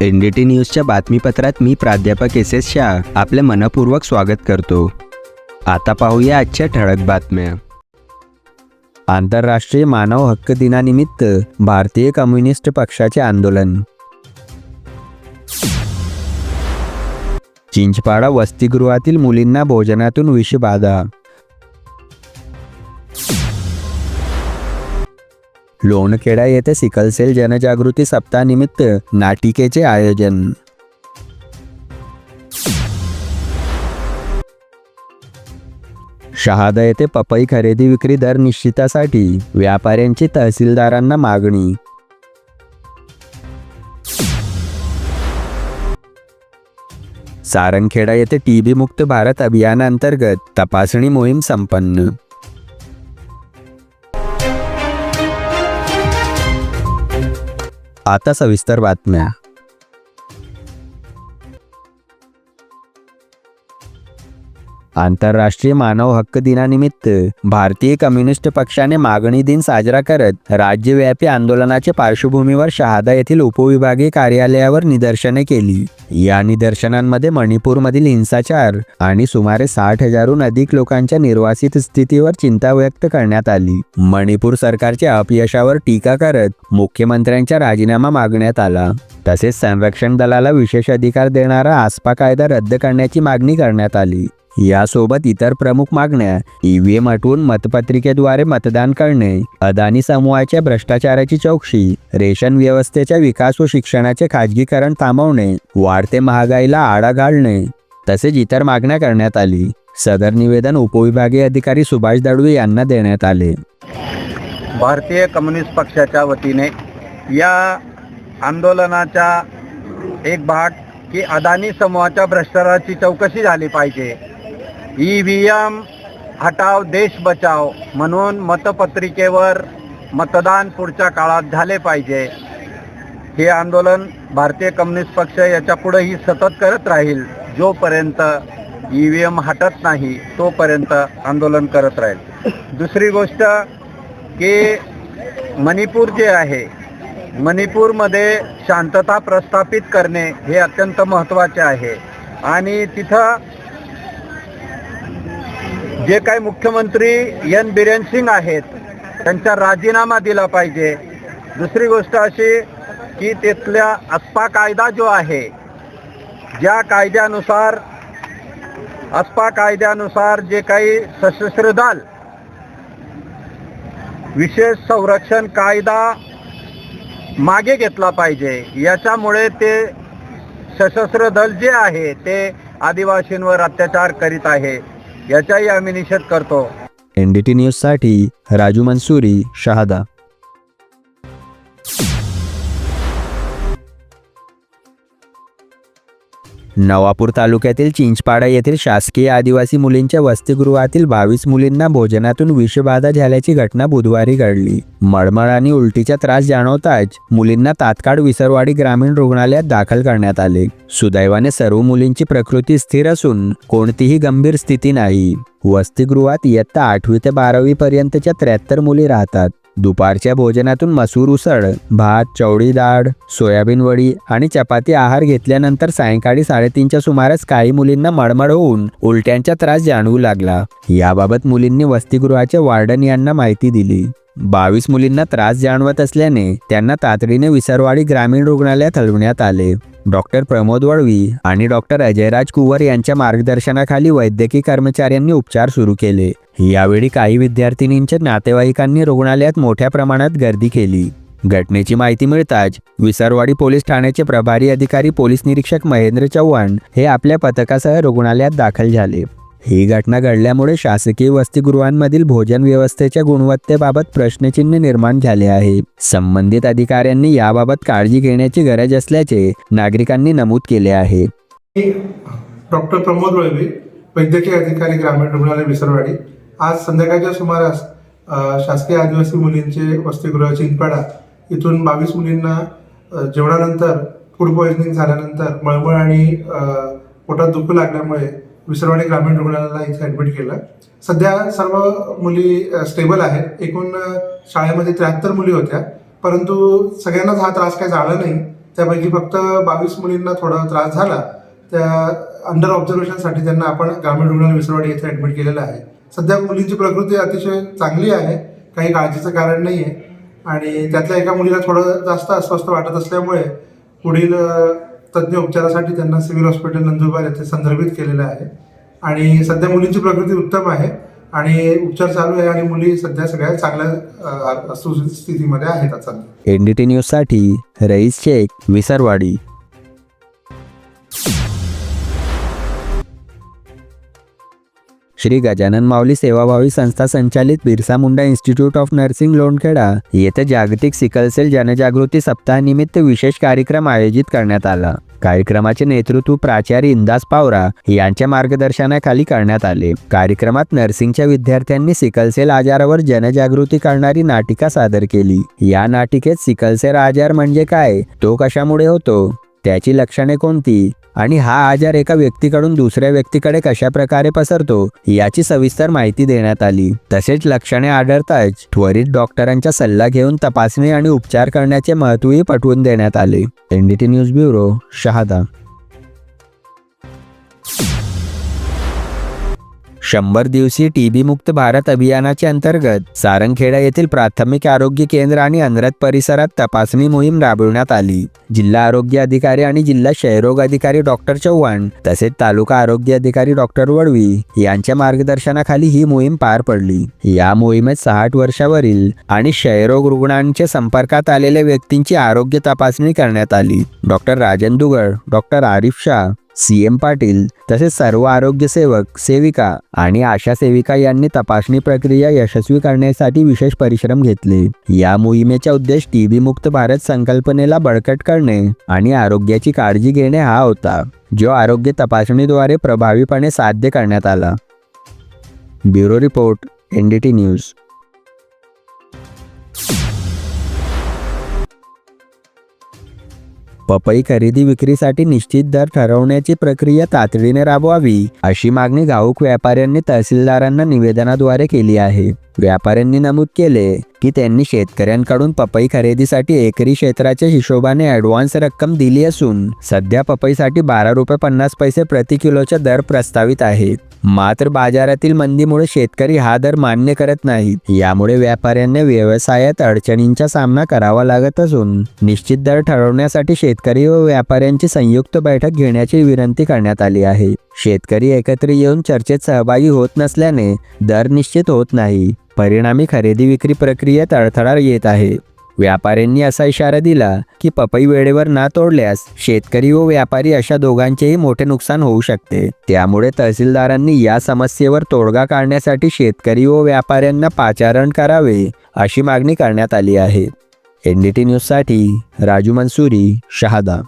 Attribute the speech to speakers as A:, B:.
A: N D T न्यूजच्या बातमीपत्रात मी प्राध्यापक S S Shah आपले मनपूर्वक स्वागत करतो. आता पाहूया आजच्या ठळक बातम्या. आंतरराष्ट्रीय मानव हक्क दिनानिमित्त भारतीय कम्युनिस्ट पक्षाचे आंदोलन. चिंचपाडा वसतिगृहातील मुलींना भोजनातून विषबाधा. लोणखेडा येथे सिकलसेल जनजागृती सप्ताहानिमित्त नाटिकेचे आयोजन. शहादा येथे पपई खरेदी विक्री दर निश्चितासाठी व्यापाऱ्यांची तहसीलदारांना मागणी. सारंगखेडा येथे टीबी मुक्त भारत अभियानांतर्गत तपासणी मोहीम संपन्न. आता सविस्तर बातम्या. आंतरराष्ट्रीय मानव हक्क दिनानिमित्त भारतीय कम्युनिस्ट पक्षाने मागणी दिन साजरा करत राज्यव्यापी आंदोलनाच्या पार्श्वभूमीवर शहादा येथील उपविभागीय कार्यालयावर निदर्शने केली. या निदर्शनांमध्ये मणिपूरमधील हिंसाचार आणि सुमारे साठ हजारहून अधिक लोकांच्या निर्वासित स्थितीवर चिंता व्यक्त करण्यात आली. मणिपूर सरकारच्या अपयशावर टीका करत मुख्यमंत्र्यांचा राजीनामा मागण्यात आला. तसेच संरक्षण दलाला विशेष अधिकार देणारा आसपा कायदा रद्द करण्याची मागणी करण्यात आली. यासोबत इतर प्रमुख मागण्या ईव्हीएम हटवून मतपत्रिकेद्वारे मतदान करणे अदानी समूहाच्या भ्रष्टाचाराची चौकशी रेशन व्यवस्थेच्या विकास व शिक्षणाचे खाजगीकरण थांबवणे वाढते महागाईला आळा घालणे तसेच इतर मागण्या करण्यात आली. सदर निवेदन उपविभागीय अधिकारी सुभाष दळवी यांना देण्यात आले.
B: भारतीय कम्युनिस्ट पक्षाच्या वतीने या आंदोलनाचा एक भाग की अदानी समूहाच्या भ्रष्टाचाराची चौकशी झाली पाहिजे. ई व्ही एम हटाव देश बचाव म्हणून मतपत्रिकेवर मतदान पुढच्या काळात झाले पाहिजे. हे आंदोलन भारतीय कम्युनिस्ट पक्ष याच्या पुढेही सतत करत राहील. जोपर्यंत ई व्ही एम हटत नाही तोपर्यंत आंदोलन करत राहील. दुसरी गोष्ट की मणिपूर जे आहे मणिपूरमध्ये शांतता प्रस्थापित करणे हे अत्यंत महत्त्वाचे आहे. आणि तिथं जे काही मुख्यमंत्री एन बिरेन सिंग आहेत त्यांचा राजीनामा दिला पाहिजे. दुसरी गोष्ट अशी की तिथल्या अस्पा कायदा जो आहे ज्या कायद्यानुसार अस्पा कायद्यानुसार जे काही सशस्त्र दल विशेष संरक्षण कायदा मागे घेतला पाहिजे. याच्यामुळे ते सशस्त्र दल जे आहे ते आदिवासींवर अत्याचार करीत आहे. याचाही आम्ही निषेध करतो.
A: एनडीटी न्यूजसाठी राजू मनसुरी शहादा. नवापूर तालुक्यातील चिंचपाडा येथील शासकीय आदिवासी मुलींच्या वसतिगृहातील बावीस मुलींना भोजनातून विषबाधा झाल्याची घटना बुधवारी घडली. मळमळ आणि उलटीचा त्रास जाणवताच मुलींना तात्काळ विसरवाडी ग्रामीण रुग्णालयात दाखल करण्यात आले. सुदैवाने सर्व मुलींची प्रकृती स्थिर असून कोणतीही गंभीर स्थिती नाही. वसतिगृहात इयत्ता आठवी ते बारावी पर्यंतच्या त्र्याहत्तर मुली राहतात. दुपारच्या भोजनातून मसूर उसळ भात चवळी डाळ सोयाबीन वडी आणि चपाती आहार घेतल्यानंतर सायंकाळी साडेतीनच्या सुमारास काही मुलींना मळमळ होऊन उलट्यांचा त्रास जाणवू लागला. याबाबत मुलींनी वसतिगृहाच्या वार्डन यांना माहिती दिली. बावीस मुलींना त्रास जाणवत असल्याने त्यांना तातडीने विसरवाडी ग्रामीण रुग्णालयात हलवण्यात आले. डॉक्टर प्रमोद वळवी आणि डॉक्टर अजयराज कुवर यांच्या मार्गदर्शनाखाली वैद्यकीय कर्मचाऱ्यांनी उपचार सुरू केले. यावेळी काही विद्यार्थिनींच्या नातेवाईकांनी रुग्णालयात मोठ्या प्रमाणात गर्दी केली. घटनेची माहिती मिळताच विसरवाडी पोलीस ठाण्याचे प्रभारी अधिकारी पोलीस निरीक्षक महेंद्र चव्हाण हे आपल्या पथकासह रुग्णालयात दाखल झाले. ही घटना घडल्यामुळे शासकीय वसतिगृहांमधील भोजन व्यवस्थेच्या गुणवत्तेबाबत प्रश्नचिन्ह निर्माण झाले आहे. संबंधित अधिकाऱ्यांनी याबाबत काळजी घेण्याची गरज असल्याचे नागरिकांनी नमूद केले आहे.
C: डॉक्टर प्रमोद वळवे वैद्यकीय अधिकारी ग्रामीण रुग्णालय विसरवाडी. आज संध्याकाळच्या सुमारास शासकीय आदिवासी मुलींचे वसतिगृह चिंतपाडा इथून बावीस मुलींना जेवणानंतर फूड पॉइझनिंग झाल्यानंतर मळमळ आणि पोटात दुखू लागल्यामुळे विसरवाडी ग्रामीण रुग्णालयाला इथे ॲडमिट केलं. सध्या सर्व मुली स्टेबल आहेत. एकूण शाळेमध्ये त्र्याहत्तर मुली होत्या. परंतु सगळ्यांनाच हा त्रास काही झाला नाही. त्यापैकी फक्त बावीस मुलींना थोडा त्रास झाला. त्या अंडर ऑब्झर्वेशनसाठी त्यांना आपण ग्रामीण रुग्णालय विसरवाडी येथे ॲडमिट केलेलं आहे. सध्या मुलींची प्रकृती अतिशय चांगली आहे. काही काळजीचं कारण नाही आहे आणि त्यातल्या एका मुलीला थोडं जास्त अस्वस्थ वाटत असल्यामुळे पुढील तज्ज्ञ उपचारासाठी त्यांना सिव्हिल हॉस्पिटल नंदुरबार येथे संदर्भित केलेलं आहे. आणि सध्या मुलींची प्रकृती उत्तम आहे आणि उपचार चालू आहे आणि मुली सध्या सगळ्या चांगल्या स्थितीमध्ये सुस्थितीमध्ये आहेत आता सध्या.
A: N D Rais Shaikh Visarwadi. Shri Gajanan Mauli सेवाभावी संस्था संचालित Birsa Munda institute of nursing Lonkheda. येथे जागतिक सिकलसेल जनजागृती सप्ताहानिमित्त विशेष कार्यक्रम आयोजित करण्यात आला. कार्यक्रमाचे नेतृत्व प्राचार्य इंदास पावरा यांच्या मार्गदर्शनाखाली करण्यात आले. कार्यक्रमात नर्सिंगच्या विद्यार्थ्यांनी सिकलसेल आजारावर जनजागृती करणारी नाटिका सादर केली. या नाटिकेत सिकलसेल आजार म्हणजे काय? तो कशामुळे होतो? त्याची लक्षणे कोणती? आणि हा आजार एका व्यक्तीकडून दुसऱ्या व्यक्तीकडे कशा प्रकारे पसरतो याची सविस्तर माहिती देण्यात आली. तसेच लक्षणे आढळताच त्वरित डॉक्टरांचा सल्ला घेऊन तपासणी आणि उपचार करण्याचे महत्त्वही पटवून देण्यात आले. NDT news bureau Shahada. शंभर दिवसीय टीबी मुक्त भारत अभियानाच्या अंतर्गत सारंगखेडा येथील प्राथमिक आरोग्य केंद्र आणि अनरत परिसरात तपासणी मोहीम राबविण्यात आली. जिल्हा आरोग्य अधिकारी आणि जिल्हा क्षयरोग अधिकारी डॉक्टर चव्हाण तसेच तालुका आरोग्य अधिकारी डॉक्टर वडवी यांच्या मार्गदर्शनाखाली ही मोहीम पार पडली. या मोहिमेत साठ वर्षावरील आणि क्षयरोग रुग्णांच्या संपर्कात आलेल्या व्यक्तींची आरोग्य तपासणी करण्यात आली. Doctor Rajan Dugad doctor Arif Shah C M Patil तसेच सर्व आरोग्य सेवक सेविका आणि आशा सेविका यांनी तपासणी प्रक्रिया यशस्वी करण्यासाठी विशेष परिश्रम घेतले. या मोहिमेचा उद्देश टीबी मुक्त भारत संकल्पनेला बळकट करणे आणि आरोग्याची काळजी घेणे हा होता जो आरोग्य तपासणीद्वारे प्रभावीपणे साध्य करण्यात आला. Bureau report NDT news. पपई खरेदी विक्रीसाठी निश्चित दर ठरवण्याची प्रक्रिया तातडीने राबवावी अशी मागणी घाऊक व्यापाऱ्यांनी तहसीलदारांना निवेदनाद्वारे केली आहे. व्यापाऱ्यांनी नमूद केले की त्यांनी शेतकऱ्यांकडून पपई खरेदीसाठी एकरी क्षेत्राच्या हिशोबाने ॲडव्हान्स रक्कम दिली असून सध्या पपईसाठी बारा रुपये पन्नास पैसे प्रति किलोचा दर प्रस्तावित आहेत. मात्र बाजारातील मंदीमुळे शेतकरी हा दर मान्य करत नाहीत. यामुळे व्यापाऱ्यांना व्यवसायात अडचणींचा सामना करावा लागत असून निश्चित दर ठरवण्यासाठी शेतकरी व व्यापाऱ्यांची संयुक्त बैठक घेण्याची विनंती करण्यात आली आहे. शेतकरी एकत्र येऊन चर्चेत सहभागी होत नसल्याने दर निश्चित होत नाही. परिणामी खरेदी विक्री प्रक्रियेत अडथळा येत आहे. व्यापाऱ्यांनी असा इशारा दिला की पपई वेळेवर ना तोडल्यास शेतकरी व व्यापारी अशा दोघांचेही मोठे नुकसान होऊ शकते. त्यामुळे तहसीलदारांनी या समस्येवर तोडगा काढण्यासाठी शेतकरी व व्यापाऱ्यांना पाचारण करावे अशी मागणी करण्यात आली आहे. एन न्यूजसाठी राजू मंसुरी शहादा.